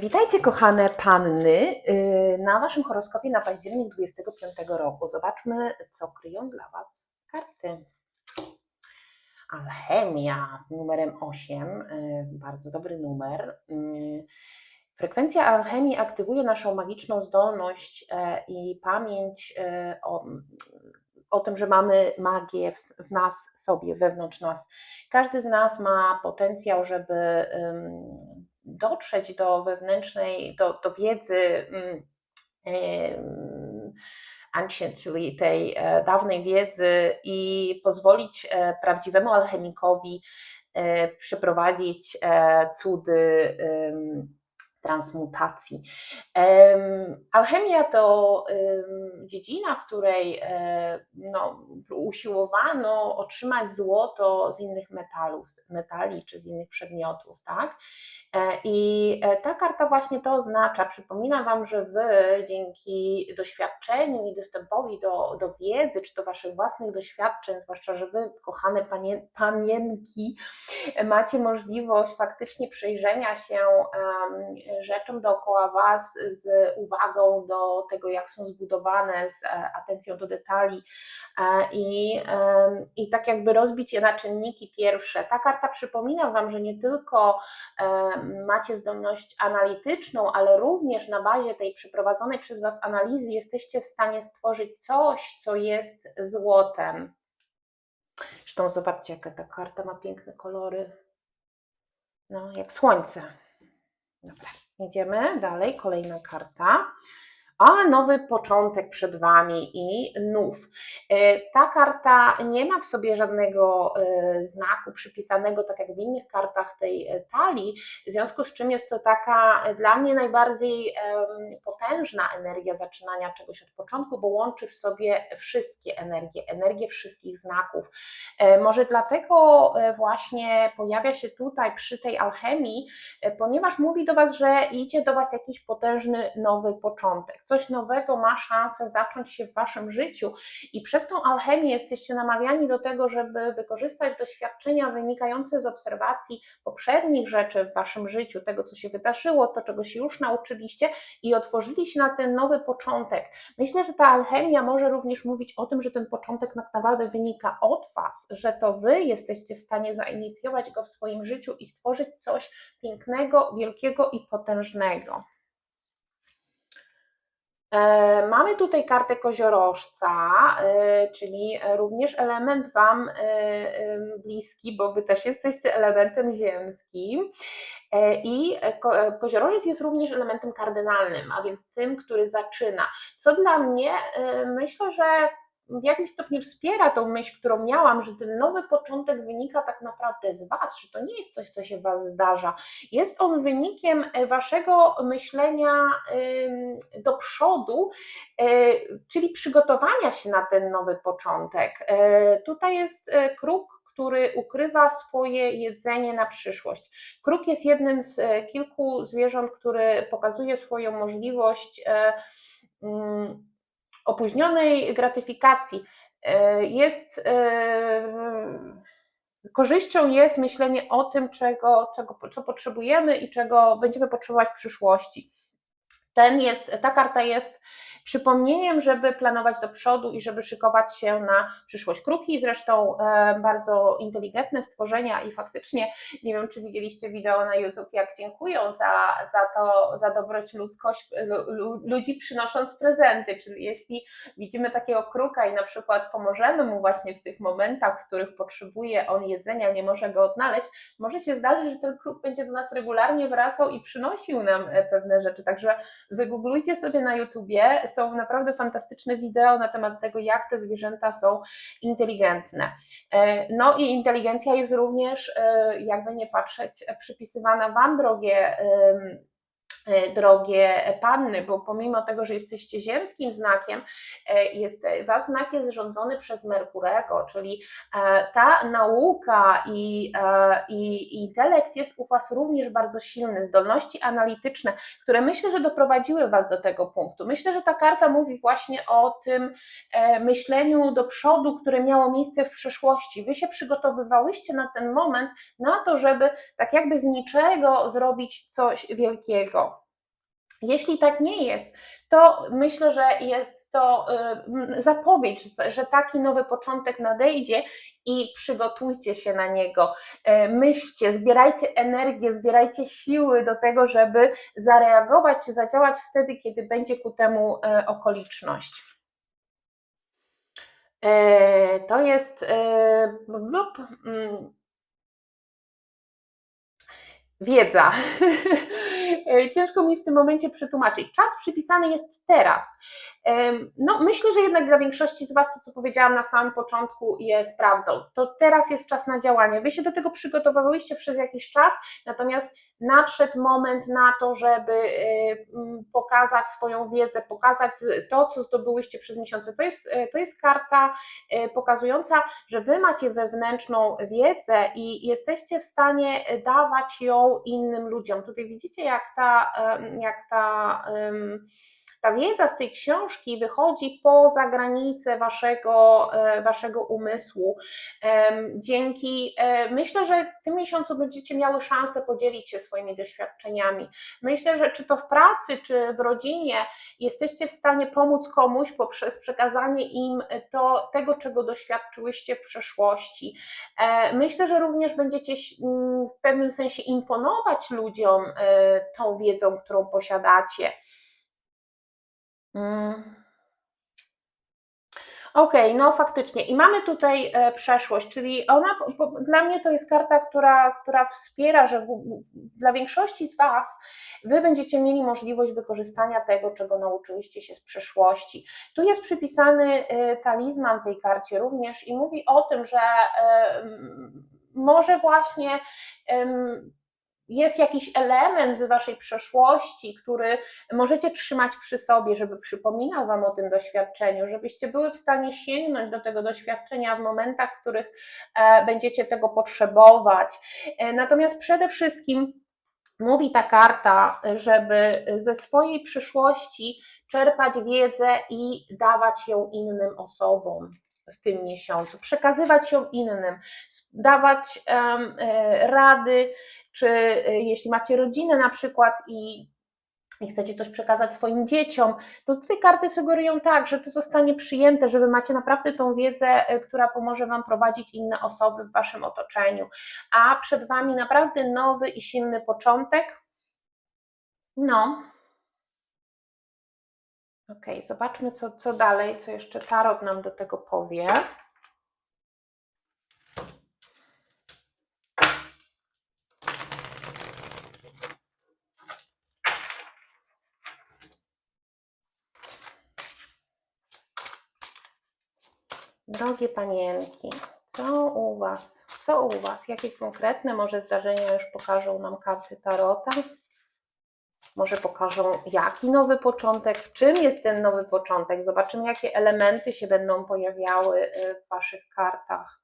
Witajcie kochane panny yy, na waszym horoskopie na październik 25 roku. Zobaczmy, co kryją dla was karty. Alchemia z numerem 8, yy, bardzo dobry numer. Yy, Frekwencja alchemii aktywuje naszą magiczną zdolność e, i pamięć e, o, o tym, że mamy magię w, nas sobie, wewnątrz nas. Każdy z nas ma potencjał, żeby dotrzeć do wewnętrznej, do, do wiedzy ym, ancient, czyli tej e, dawnej wiedzy i pozwolić e, prawdziwemu alchemikowi e, przeprowadzić cudy transmutacji. Em, Alchemia to dziedzina, w której no, usiłowano otrzymać złoto z innych metalów, metali czy z innych przedmiotów, tak? E, I e, ta karta właśnie to oznacza. Przypominam Wam, że Wy dzięki doświadczeniu i dostępowi do, do wiedzy, czy do Waszych własnych doświadczeń, zwłaszcza, że Wy, kochane panie, panienki, macie możliwość faktycznie przyjrzenia się em, rzeczom dookoła Was z uwagą do tego, jak są zbudowane, z e, atencją do detali i, i tak jakby rozbić je na czynniki pierwsze. Ta karta przypomina Wam, że nie tylko em, macie zdolność analityczną, ale również na bazie tej przeprowadzonej przez Was analizy jesteście w stanie stworzyć coś, co jest złotem. Zresztą zobaczcie, jaka ta karta ma piękne kolory. No, jak słońce. Dobra, jedziemy dalej. Kolejna karta. A nowy początek przed Wami i nów. E, Ta karta nie ma w sobie żadnego e, znaku przypisanego, tak jak w innych kartach tej e, talii, w związku z czym jest to taka dla mnie najbardziej potężna energia zaczynania czegoś od początku, bo łączy w sobie wszystkie energie, energię wszystkich znaków. Może dlatego właśnie pojawia się tutaj przy tej alchemii, ponieważ mówi do Was, że idzie do Was jakiś potężny nowy początek. Coś nowego ma szansę zacząć się w Waszym życiu i przez tą alchemię jesteście namawiani do tego, żeby wykorzystać doświadczenia wynikające z obserwacji poprzednich rzeczy w Waszym życiu, tego co się wydarzyło, to czego się już nauczyliście i otworzyli się na ten nowy początek. Myślę, że ta alchemia może również mówić o tym, że ten początek tak naprawdę wynika od Was, że to Wy jesteście w stanie zainicjować go w swoim życiu i stworzyć coś pięknego, wielkiego i potężnego. E, Mamy tutaj kartę koziorożca, e, czyli również element Wam e, bliski, bo Wy też jesteście elementem ziemskim. I ko- koziorożec jest również elementem kardynalnym, a więc tym, który zaczyna. Co dla mnie, myślę, że w jakimś stopniu wspiera tą myśl, którą miałam, że ten nowy początek wynika tak naprawdę z Was, że to nie jest coś, co się Was zdarza. Jest on wynikiem e, Waszego myślenia do przodu, e, czyli przygotowania się na ten nowy początek. E, Tutaj jest kruk, który ukrywa swoje jedzenie na przyszłość. Kruk jest jednym z kilku zwierząt, który pokazuje swoją możliwość mm, opóźnionej gratyfikacji. E, Jest e, korzyścią jest myślenie o tym, czego, czego, co potrzebujemy i czego będziemy potrzebować w przyszłości. Ten jest, ta karta jest przypomnieniem, żeby planować do przodu i żeby szykować się na przyszłość. Kruki zresztą e, bardzo inteligentne stworzenia i faktycznie nie wiem, czy widzieliście wideo na YouTube, jak dziękują za, za to, za dobroć ludzkość, lu, lu, ludzi przynosząc prezenty, czyli jeśli widzimy takiego kruka i na przykład pomożemy mu właśnie w tych momentach, w których potrzebuje on jedzenia, nie może go odnaleźć, może się zdarzyć, że ten kruk będzie do nas regularnie wracał i przynosił nam e, pewne rzeczy, także wygooglujcie sobie na YouTubie, są naprawdę fantastyczne wideo na temat tego, jak te zwierzęta są inteligentne. E, No i inteligencja jest również, e, jakby nie patrzeć, przypisywana Wam, drogie e, drogie panny, bo pomimo tego, że jesteście ziemskim znakiem, e, jest, wasz znak jest rządzony przez Merkurego, czyli e, ta nauka i, e, i intelekt jest u was również bardzo silny, zdolności analityczne, które myślę, że doprowadziły was do tego punktu. Myślę, że ta karta mówi właśnie o tym e, myśleniu do przodu, które miało miejsce w przeszłości. Wy się przygotowywałyście na ten moment, na to, żeby tak jakby z niczego zrobić coś wielkiego. Jeśli tak nie jest, to myślę, że jest to y, zapowiedź, że taki nowy początek nadejdzie i przygotujcie się na niego. E, myślcie, zbierajcie energię, zbierajcie siły do tego, żeby zareagować czy zadziałać wtedy, kiedy będzie ku temu e, okoliczność. E, to jest mm, wiedza. Ciężko mi w tym momencie przetłumaczyć. Czas przypisany jest teraz. No, myślę, że jednak dla większości z Was to, co powiedziałam na samym początku, jest prawdą. To teraz jest czas na działanie. Wy się do tego przygotowywałyście przez jakiś czas, natomiast nadszedł moment na to, żeby y, pokazać swoją wiedzę, pokazać to, co zdobyłyście przez miesiące. To jest, y, to jest karta y, pokazująca, że Wy macie wewnętrzną wiedzę i jesteście w stanie dawać ją innym ludziom. Tutaj widzicie, jak ta, jak ta ta wiedza z tej książki wychodzi poza granice waszego, e, waszego umysłu. Dzięki, e, myślę, że w tym miesiącu będziecie miały szansę podzielić się swoimi doświadczeniami. Myślę, że czy to w pracy, czy w rodzinie jesteście w stanie pomóc komuś poprzez przekazanie im to, tego, czego doświadczyłyście w przeszłości. E, myślę, że również będziecie w pewnym sensie imponować ludziom tą wiedzą, którą posiadacie. Mm. Okej, no faktycznie. I mamy tutaj e, przeszłość, czyli ona, dla mnie to jest karta, która, która wspiera, że w, dla większości z Was Wy będziecie mieli możliwość wykorzystania tego, czego nauczyliście się z przeszłości. Tu jest przypisany e, talizman tej karcie również i mówi o tym, że e, może właśnie jest jakiś element z waszej przeszłości, który możecie trzymać przy sobie, żeby przypominał wam o tym doświadczeniu, żebyście były w stanie sięgnąć do tego doświadczenia w momentach, w których e, będziecie tego potrzebować. E, natomiast przede wszystkim mówi ta karta, żeby ze swojej przyszłości czerpać wiedzę i dawać ją innym osobom w tym miesiącu, przekazywać ją innym, dawać um, rady, czy e, jeśli macie rodzinę na przykład i i chcecie coś przekazać swoim dzieciom, to tutaj karty sugerują tak, że to zostanie przyjęte, że wy macie naprawdę tą wiedzę, e, która pomoże wam prowadzić inne osoby w waszym otoczeniu. A przed wami naprawdę nowy i silny początek. No. Ok, zobaczmy, co, co dalej, co jeszcze Tarot nam do tego powie. Drogie panienki, co u Was? Co u Was? Jakie konkretne może zdarzenia już pokażą nam karty Tarota? Może pokażą, jaki nowy początek, w czym jest ten nowy początek. Zobaczymy, jakie elementy się będą pojawiały y, w Waszych kartach.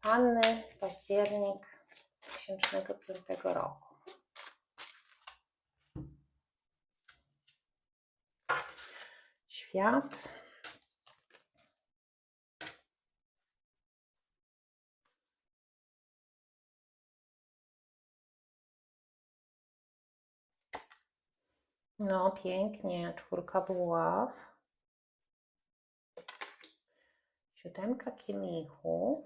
Panny, październik 2005 roku. Świat. No, pięknie. Czwórka buław. Siódemka kielichów.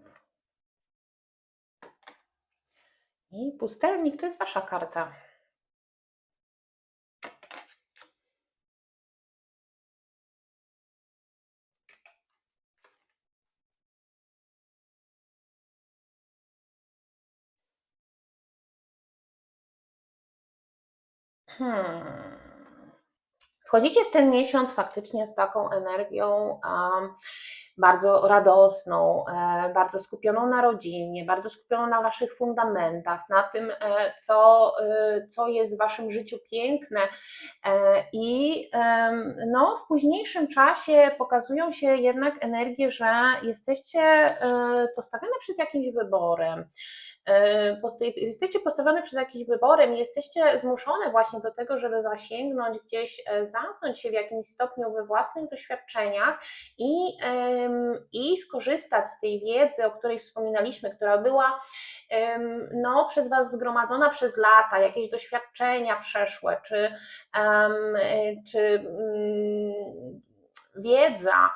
I pustelnik to jest Wasza karta. Hmm. Wchodzicie w ten miesiąc faktycznie z taką energią bardzo radosną, e, bardzo skupioną na rodzinie, bardzo skupioną na Waszych fundamentach, na tym, e, co, e, co jest w Waszym życiu piękne. I no, w późniejszym czasie pokazują się jednak energie, że jesteście postawione przed jakimś wyborem e, jesteście postawione przed jakimś wyborem, jesteście zmuszone właśnie do tego, żeby zasięgnąć gdzieś, e, zamknąć się w jakimś stopniu we własnych doświadczeniach i, i skorzystać z tej wiedzy, o której wspominaliśmy, która była no, przez Was zgromadzona przez lata, jakieś doświadczenia przeszłe, czy, e, czy mm, wiedza,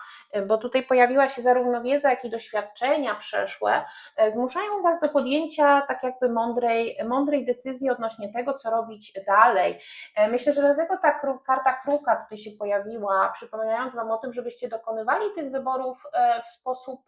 bo tutaj pojawiła się zarówno wiedza, jak i doświadczenia przeszłe, e, zmuszają Was do podjęcia tak jakby mądrej, mądrej decyzji odnośnie tego, co robić dalej. E, Myślę, że dlatego ta kru, karta kruka tutaj się pojawiła, przypominając Wam o tym, żebyście dokonywali tych wyborów e, w sposób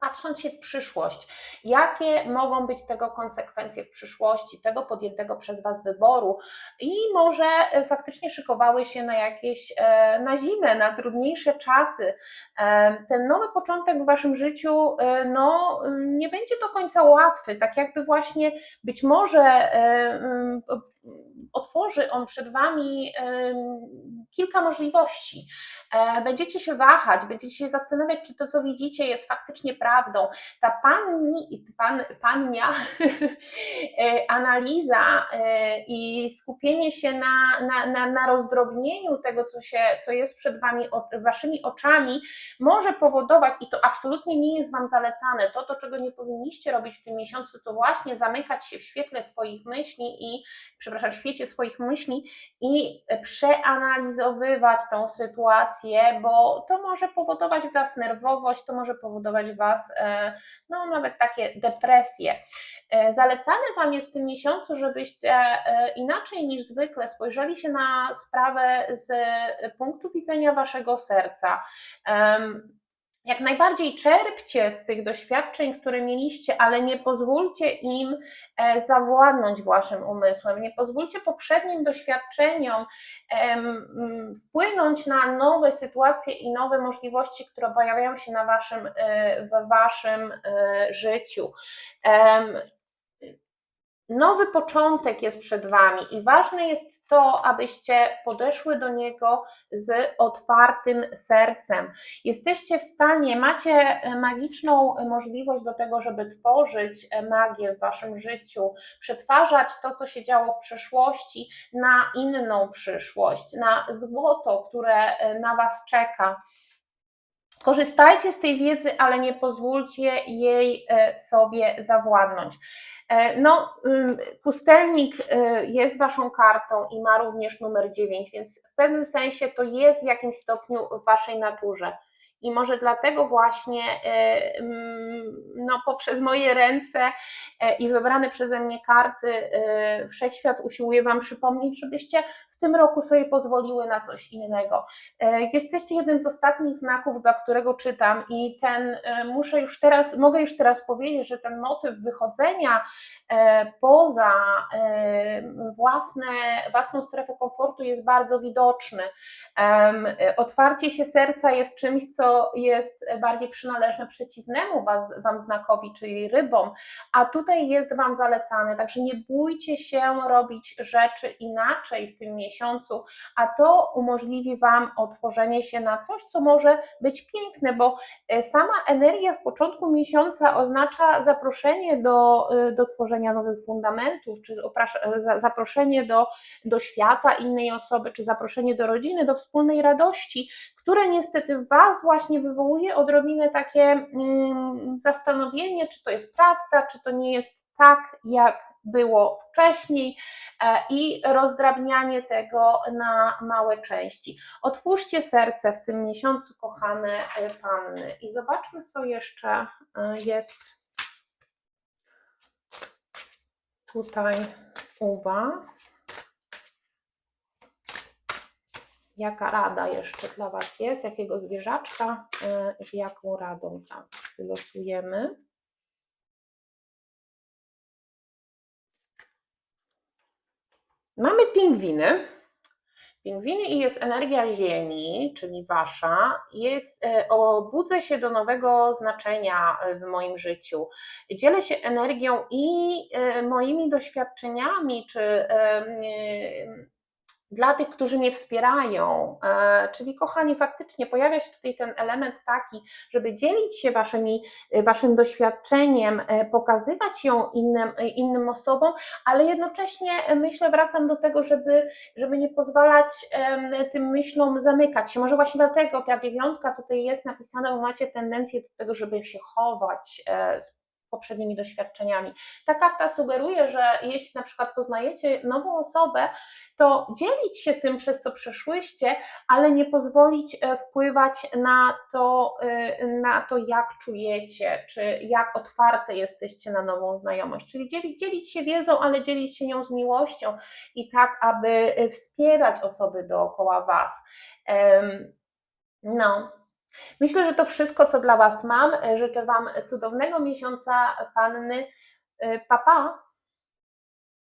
patrząc się w przyszłość, jakie mogą być tego konsekwencje w przyszłości, tego podjętego przez Was wyboru? I może e, faktycznie szykowały się na jakieś, e, na zimę, na trudniejsze czasy. E, Ten nowy początek w Waszym życiu no, nie będzie do końca łatwy, tak jakby właśnie być może mm, otworzy on przed Wami kilka możliwości. E, Będziecie się wahać, będziecie się zastanawiać, czy to, co widzicie, jest faktycznie prawdą. Ta panni, pan, pania e, analiza e, i skupienie się na, na, na, na rozdrobnieniu tego, co, się, co jest przed wami, o- waszymi oczami, może powodować, i to absolutnie nie jest Wam zalecane, to, to czego nie powinniście robić w tym miesiącu, to właśnie zamykać się w świetle swoich myśli i, przepraszam, w świecie swoich myśli i przeanalizowywać tą sytuację, bo to może powodować w Was nerwowość, to może powodować w Was e, no, nawet takie depresje. E, Zalecane Wam jest w tym miesiącu, żebyście e, inaczej niż zwykle spojrzeli się na sprawę z punktu widzenia Waszego serca. Jak najbardziej czerpcie z tych doświadczeń, które mieliście, ale nie pozwólcie im e, zawładnąć Waszym umysłem. Nie pozwólcie poprzednim doświadczeniom wpłynąć na nowe sytuacje i nowe możliwości, które pojawiają się na waszym, e, w Waszym e, życiu. Nowy początek jest przed Wami i ważne jest to, abyście podeszły do niego z otwartym sercem. Jesteście w stanie, macie e, magiczną możliwość do tego, żeby tworzyć e, magię w Waszym życiu, przetwarzać to, co się działo w przeszłości, na inną przyszłość, na złoto, które e, na Was czeka. Korzystajcie z tej wiedzy, ale nie pozwólcie jej e, sobie zawładnąć. E, No, ym, pustelnik e, jest Waszą kartą i ma również numer 9, więc w pewnym sensie to jest w jakimś stopniu w Waszej naturze. I może dlatego właśnie ym, no, poprzez moje ręce i wybrane przeze mnie karty Wszechświat usiłuje Wam przypomnieć, żebyście w tym roku sobie pozwoliły na coś innego. E, Jesteście jednym z ostatnich znaków, dla którego czytam, i ten e, muszę już teraz, mogę już teraz powiedzieć, że ten motyw wychodzenia e, poza własne, własną strefę komfortu jest bardzo widoczny. Otwarcie się serca jest czymś, co jest bardziej przynależne przeciwnemu Wam znakowi, czyli rybom, a tutaj jest Wam zalecane, także nie bójcie się robić rzeczy inaczej w tym miesiącu, a to umożliwi Wam otworzenie się na coś, co może być piękne, bo e, sama energia w początku miesiąca oznacza zaproszenie do, e, do tworzenia nowych fundamentów, czy e, za- zaproszenie do, do świata innej osoby, czy zaproszenie do rodziny, do wspólnej radości, które niestety w Was właśnie wywołuje odrobinę takie mm, zastanowienie, czy to jest prawda, czy to nie jest tak, jak było wcześniej e, i rozdrabnianie tego na małe części. Otwórzcie serce w tym miesiącu, kochane panny, i zobaczmy, co jeszcze e, jest tutaj u Was. Jaka rada jeszcze dla Was jest? Jakiego zwierzaczka e, z jaką radą tam wylosujemy? Mamy pingwiny. Pingwiny i jest energia Ziemi, czyli Wasza. Jest, e, obudzę się do nowego znaczenia w moim życiu. Dzielę się energią i e, moimi doświadczeniami, czy dla tych, którzy mnie wspierają, e, czyli kochani, faktycznie pojawia się tutaj ten element taki, żeby dzielić się waszymi, e, waszym doświadczeniem, e, pokazywać ją innym, innym osobom, ale jednocześnie myślę, wracam do tego, żeby, żeby nie pozwalać tym myślom zamykać się. Może właśnie dlatego ta dziewiątka tutaj jest napisana, bo macie tendencję do tego, żeby się chować poprzednimi doświadczeniami. Ta karta sugeruje, że jeśli na przykład poznajecie nową osobę, to dzielić się tym, przez co przeszłyście, ale nie pozwolić e, wpływać na to, e, na to jak czujecie, czy jak otwarte jesteście na nową znajomość. Czyli dzielić, dzielić się wiedzą, ale dzielić się nią z miłością i tak, aby e, wspierać osoby dookoła Was. No, Myślę, że to wszystko, co dla Was mam. Życzę Wam cudownego miesiąca panny. Papa. Pa.